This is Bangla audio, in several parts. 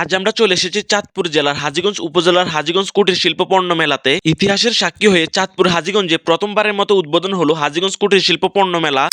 আজ আমরা চলে এসেছি চাঁদপুর জেলার হাজিগঞ্জ উপজেলার হাজিগঞ্জ কুটির শিল্প পণ্য মেলাতে। ইতিহাসের সাক্ষী হয়ে চাঁদপুর হাজিগঞ্জে প্রথমবারের মতো উদ্বোধন হলো হাজিগঞ্জ কুটির শিল্প পণ্য মেলা।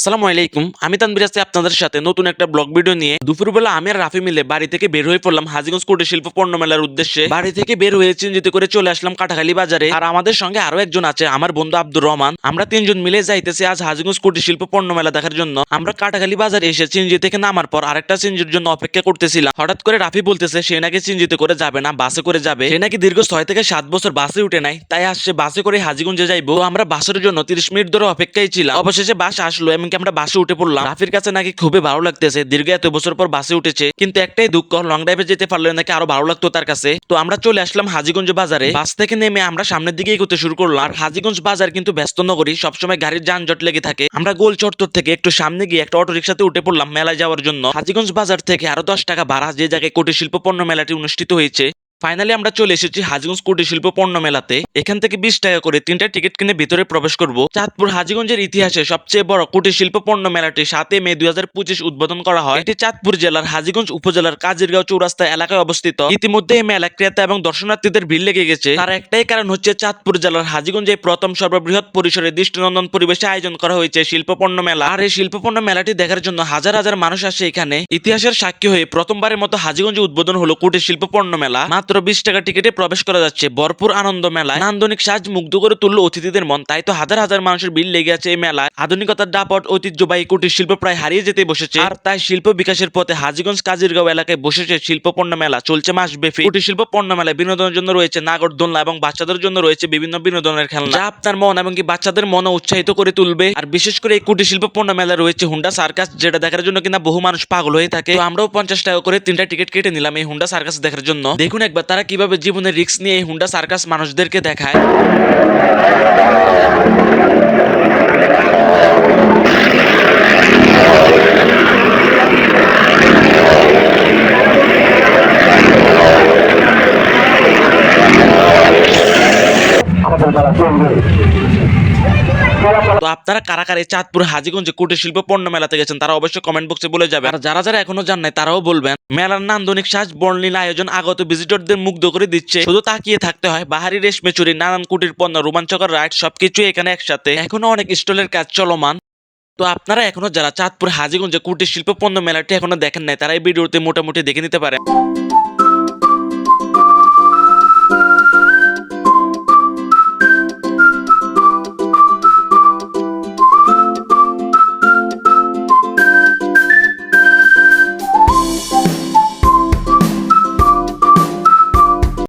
আসসালামু আলাইকুম, আমি তানবির আছি আপনাদের সাথে নতুন একটা ব্লগ ভিডিও নিয়ে। দুপুরবেলা আমি আর রাফি মিলে বাড়ি থেকে বের হয়ে পড়লাম হাজিগঞ্জ কুটির শিল্প পণ্য মেলার উদ্দেশ্যে। বাড়ি থেকে বের হয়ে চিনজিতে করে চলে আসলাম কাটাখালী বাজারে। আর আমাদের সঙ্গে আরও একজন আছে, আমার বন্ধু আব্দুর রহমান। আমরা তিনজন মিলে যাইতেছি আজ হাজিগঞ্জ কুটির শিল্প পণ্য মেলা দেখার জন্য। আমরা কাটাখালী বাজারে এসে চিনজি থেকে নামার পর আরেকটা চিনজির জন্য অপেক্ষা করতেছিলাম। হঠাৎ করে রাফি বলতেছে, সে নাকি চিনজিতে করে যাবে না, বাসে করে যাবে। সে নাকি দীর্ঘ ছয় থেকে সাত বছর বাসে উঠে নাই, তাই আসছে বাসে করে হাজীগঞ্জে যাইবো। আমরা বাসের জন্য তিরিশ মিনিট ধরে অপেক্ষায় ছিলাম। অবশেষে বাস আসলো এমনকি আমরা বাসে উঠে পড়লাম। রাফির কাছে নাকি খুবই ভালো লাগতেছে। দীর্ঘ এত বছর পর বাসে উঠেছে। কিন্তু একটাই দুঃখ লং ড্রাইভে যেতে পারলে নাকি আরও ভালো লাগতো তার কাছে। তো আমরা চলে আসলাম হাজীগঞ্জ বাজারে। বাস থেকে নেমে আমরা সামনের দিকে এগোতে শুরু করলাম। আর হাজীগঞ্জ বাজার কিন্তু ব্যস্ত নগরী, সবসময় গাড়ির যানজট লেগে থাকে। আমরা গোল চত্বর থেকে একটু সামনে গিয়ে একটা অটো রিক্সাতে উঠে পড়লাম মেলায় যাওয়ার জন্য। হাজিগঞ্জ বাজার থেকে আরও দশ টাকা ভাড়া যে জায়গায় কুটির শিল্প পণ্য মেলাটি অনুষ্ঠিত হয়েছে। ফাইনালি আমরা চলে এসেছি হাজীগঞ্জ কুটির শিল্প পণ্য মেলাতে। এখান থেকে বিশ টাকা করে তিনটা টিকিট কিনে ভিতরে প্রবেশ করব। চাঁদপুর হাজীগঞ্জের ইতিহাসে সবচেয়ে বড় কুটির শিল্প পণ্য মেলাটি সাতই মে দুই হাজার পঁচিশ উদ্বোধন করা হয়। এটি চাঁদপুর জেলার হাজিগঞ্জ উপজেলার কাজিরগাঁও চৌরাস্তা এলাকায় অবস্থিত। ইতিমধ্যে এই মেলা ক্রেতা এবং দর্শনার্থীদের ভিড় লেগে গেছে। তার একটাই কারণ হচ্ছে চাঁদপুর জেলার হাজীগঞ্জে প্রথম সর্ববৃহৎ পরিসরে দৃষ্টিনন্দন পরিবেশে আয়োজন করা হয়েছে শিল্পপণ্য মেলা। আর এই শিল্পপণ্য মেলাটি দেখার জন্য হাজার হাজার মানুষ আসে এখানে। ইতিহাসের সাক্ষী হয়ে প্রথমবারের মতো হাজীগঞ্জে উদ্বোধন হলো কুটির শিল্প পণ্য মেলা। বিশ টাকা টিকিটে প্রবেশ করা যাচ্ছে। ভরপুর আনন্দ মেলায় নান্দনিক সাজ মুগ্ধ করে তুললো অতিথিদের মন। তাই তো হাজার হাজার মানুষের ভিড় লেগে আছে এই মেলায়। আধুনিকতার দাপট, ঐতিহ্যবাহী কুটির শিল্প প্রায় হারিয়ে যেতে বসেছে। আর তাই শিল্প বিকাশের পথে হাজিগঞ্জ, কাজিরগাঁও এলাকায় বসেছে শিল্প পণ্য মেলা। চলছে মাস ব্যাপী। কুটির শিল্প পণ্য মেলায় বিনোদনের জন্য রয়েছে নাগরদোলনা এবং বাচ্চাদের জন্য রয়েছে বিভিন্ন বিনোদনের খেলনা। যা আপনার মন এবং কি বাচ্চাদের মন উৎসাহিত করে তুলবে। আর বিশেষ করে এই কুটির শিল্প পণ্য মেলা রয়েছে হুন্ডা সার্কাস, যেটা দেখার জন্য কিনা বহু মানুষ পাগল হয়ে থাকে। তো আমরাও পঞ্চাশ টাকা করে তিনটা টিকিট কেটে নিলাম এই হুন্ডা সার্কাস দেখার জন্য। দেখুন একবার তারা কীভাবে জীবনের রিস্ক নিয়ে এই হুন্ডা সার্কাস মানুষদেরকে দেখায়? তো আপনারা কারা কারা চাঁদপুর হাজীগঞ্জে কুটির শিল্প পণ্য মেলাতে গেছেন, তারা অবশ্যই কমেন্ট বক্সে বলে যাবে আর যারা যারা এখনও জান নাই, তারাও বলবেন, মেলার নান্দনিক সাজ, বর্ণিল আয়োজন আগত ভিজিটরদের মুগ্ধ করে দিচ্ছে। শুধু তাকিয়ে থাকতে হয়, বাহারি রেশমে চুরি, নানান কুটির পণ্য, রোমাঞ্চকর রাইড সবকিছু এখানে একসাথে। এখনও অনেক স্টলের কাজ চলমান। তো আপনারা এখনও যারা চাঁদপুর হাজীগঞ্জে কুটির শিল্প পণ্য মেলাটি এখনও দেখেন নাই, তারা এই ভিডিওতে মোটামুটি দেখে নিতে পারেন।